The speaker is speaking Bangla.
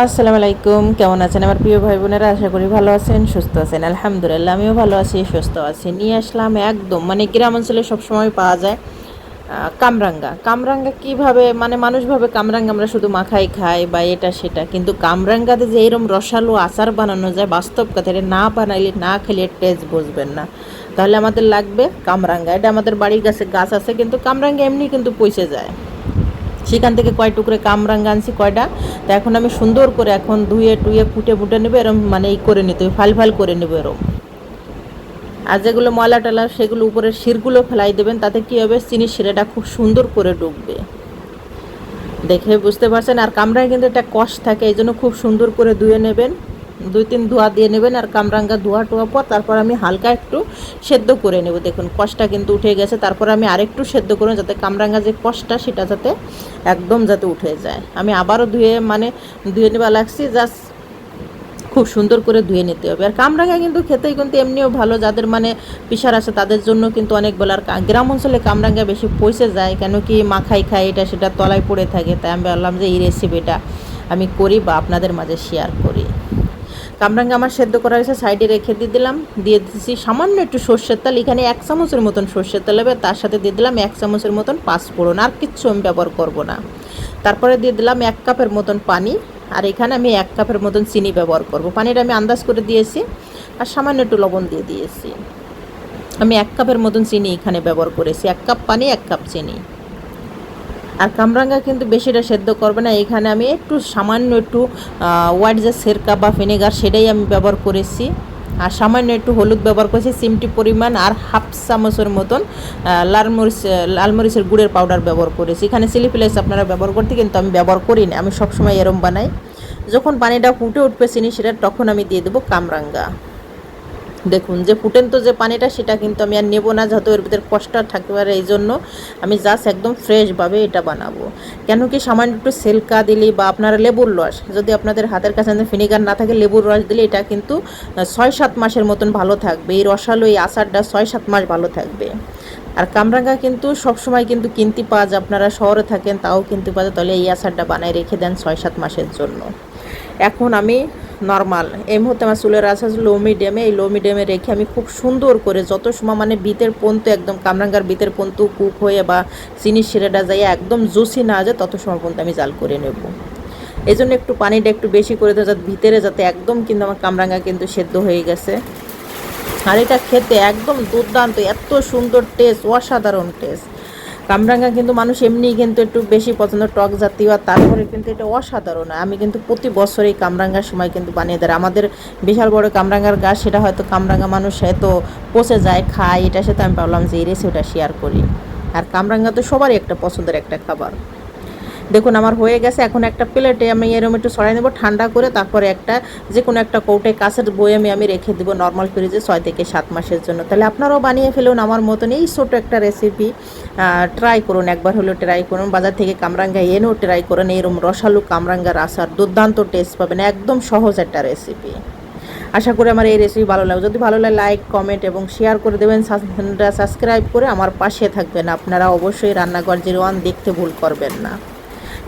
আসসালামু আলাইকুম, কেমন আছেন আমার প্রিয় ভাই বোনেরা আশা করি ভালো আছেন, সুস্থ আছেন। আলহামদুলিল্লাহ, আমিও ভালো আছি, সুস্থ আছি। নিয়ে আসলাম একদম মানে গ্রাম অঞ্চলে সবসময় পাওয়া যায় কামরাঙ্গা। কামরাঙ্গা কীভাবে মানে মানুষ ভাবে কামরাঙ্গা আমরা শুধু মাখাই খাই বা এটা সেটা, কিন্তু কামরাঙ্গাতে যে এরকম রসালো আচার বানানো যায়, বাস্তব কথা, এটা না বানাইলে, না খেলে টেস্ট বুঝবেন না। তাহলে আমাদের লাগবে কামরাঙ্গা। এটা আমাদের বাড়ির কাছে গাছ আছে, কিন্তু কামরাঙ্গা এমনি কিন্তু পচে যায়। সেখান থেকে কয় টুকরে কামরাঙ্গা আনছি, কয়টা? তো এখন আমি সুন্দর করে এখন ধুয়ে টুয়ে ফুটে ফুটে নেব, এরম মানে এই করে নিতে ফাল ফাল করে নেব এরম। আর যেগুলো ময়লা টালা সেগুলো উপরের শিরগুলো ফেলাই দেবেন, তাতে কী হবে? চিনির শিরাটা খুব সুন্দর করে ডুববে। দেখে বুঝতে পারছেন? আর কামরায় কিন্তু একটা কষ থাকে, এই জন্য খুব সুন্দর করে ধুয়ে নেবেন। দুই তিন ধোয়া দিয়ে নেবেন আর কামরাঙ্গা ধোয়া টোয়া পর তারপর আমি হালকা একটু সেদ্ধ করে নেব। দেখুন, কষটা কিন্তু উঠে গেছে। তারপর আমি আরেকটু সেদ্ধ করুন যাতে কামরাঙ্গা যে কষটা, সেটা যাতে একদম যাতে উঠে যায়। আমি আবারও ধুয়ে মানে ধুয়ে নেওয়া লাগছি, জাস্ট খুব সুন্দর করে ধুয়ে নিতে হবে। আর কামরাঙ্গা কিন্তু খেতেই কিন্তু এমনিও ভালো, যাদের মানে পিসার আছে তাদের জন্য কিন্তু অনেক বলে। আর গ্রাম অঞ্চলে কামরাঙ্গা বেশি পয়সে যায়, কেন কি মাখাই খাই এটা, সেটা তলায় পড়ে থাকে। তাই আমি বললাম যে এই রেসিপিটা আমি করি বা আপনাদের মাঝে শেয়ার করি। কামরাঙ্গা আমার সেদ্ধ করা হয়েছে, সাইডে রেখে দিয়ে দিলাম। দিয়ে দিচ্ছি সামান্য একটু সর্ষের তেল, এখানে এক চামচের মতন সর্ষের তেল হবে, তার সাথে দিয়ে দিলাম এক চামচের মতন পাঁচফোড়ন। আর কিচ্ছু আমি ব্যবহার করব না। তারপরে দিয়ে দিলাম এক কাপের মতন পানি, আর এখানে আমি এক কাপের মতন চিনি ব্যবহার করব। পানিটা আমি আন্দাজ করে দিয়েছি, আর সামান্য একটু লবণ দিয়ে দিয়েছি। আমি এক কাপের মতন চিনি এখানে ব্যবহার করেছি, এক কাপ পানি, এক কাপ চিনি। আর কামরাঙ্গা কিন্তু বেশিটা সেদ্ধ করবে না। এখানে আমি একটু সামান্য একটু হোয়াইট যে সেরকা বা ভিনেগার সেটাই আমি ব্যবহার করেছি। আর সামান্য একটু হলুদ ব্যবহার করেছি, সিমটি পরিমাণ আর হাফ চামচের মতন লাল মরিচ, লাল মরিচের গুড়ের পাউডার ব্যবহার করেছি। এখানে চিলি ফ্লেক্স আপনারা ব্যবহার করতে, কিন্তু আমি ব্যবহার করি না। আমি সবসময় এরম বানাই। যখন পানিটা ফুটে উঠবে চিনি, সেটা তখন আমি দিয়ে দেবো কামরাঙ্গা। দেখুন, যে ফুটেন্ত যে পানিটা, সেটা কিন্তু আমি আর নেব না যেহেতু এর ভিতরে কষ্ট থাকতে পারে এই জন্য আমি জাস্ট একদম ফ্রেশভাবে এটা বানাবো। কেন কি সামান্য একটু সেলকা দিলে বা আপনারা লেবুর রস, যদি আপনাদের হাতের কাছে ফিনিগার না থাকে, লেবুর রস দিলে এটা কিন্তু ছয় সাত মাসের মতন ভালো থাকবে। এই রসালো এই আচারটা ছয় সাত মাস ভালো থাকবে। আর কামরাঙ্গা কিন্তু সবসময় কিন্তু কিনতে পাওয়া যায় আপনারা শহরে থাকেন, তাও কিনতে পাওয়া যায় তাহলে এই আচারটা বানায় রেখে দেন ছয় সাত মাসের জন্য। এখন আমি নর্মাল এই মুহূর্তে আমার চুলের আশা লো মিডিয়ামে এই লো মিডিয়ামে রেখে আমি খুব সুন্দর করে যত সময় মানে বিতের পন্তু একদম কামরাঙ্গার বিতের পন্তু কুক হয়ে বা চিনির শিরাটা যাইয়া একদম জুসি না যায়, তত সময় পর্যন্ত আমি জাল করে নেব। এই জন্য একটু পানিটা একটু বেশি করে দেওয়া যাতে ভিতরে যাতে একদম কিন্তু আমার কামরাঙ্গা কিন্তু সেদ্ধ হয়ে গেছে। এটা খেতে একদম দুর্দান্ত, এত সুন্দর টেস্ট অসাধারণ টেস্ট কামরাঙ্গা কিন্তু মানুষ এমনি কিন্তু একটু বেশি পছন্দ টক জাতীয়, আর তারপরে কিন্তু এটা অসাধারণ। আমি কিন্তু প্রতি বছর এই কামরাঙ্গার সময় কিন্তু বানিয়ে দেয়। আমাদের বিশাল বড় কামরাঙ্গার গাছ, সেটা হয়তো কামরাঙ্গা মানুষ হয়তো পচে যায়, খায় এটা সাথে আমি ভাবলাম যে এই রেসিপিটা শেয়ার করি। আর কামরাঙ্গা তো সবারই একটা পছন্দের একটা খাবার। দেখুন, আমার হয়ে গেছে। এখন একটা প্লেটে আমি এরকম একটু সরাই নেব, ঠান্ডা করে তারপরে একটা যে কোনো একটা কৌটে কাছের বই আমি আমি রেখে দেবো নর্মাল ফ্রিজে ছয় থেকে সাত মাসের জন্য। তাহলে আপনারাও বানিয়ে ফেলুন আমার মতন। এই ছোটো একটা রেসিপি ট্রাই করুন, একবার হলেও ট্রাই করুন। বাজার থেকে কামরাঙ্গা এনেও ট্রাই করুন। এরকম রসালু কামরাঙ্গার আসার দুর্দান্ত টেস্ট পাবেন, একদম সহজ একটা রেসিপি আশা করি আমার এই রেসিপি ভালো লাগে যদি ভালো লাগে লাইক কমেন্ট এবং শেয়ার করে দেবেন। সাবস্ক্রাইব করে আমার পাশে থাকবেন। আপনারা অবশ্যই রান্নাঘর জিরো ওয়ান দেখতে ভুল করবেন না।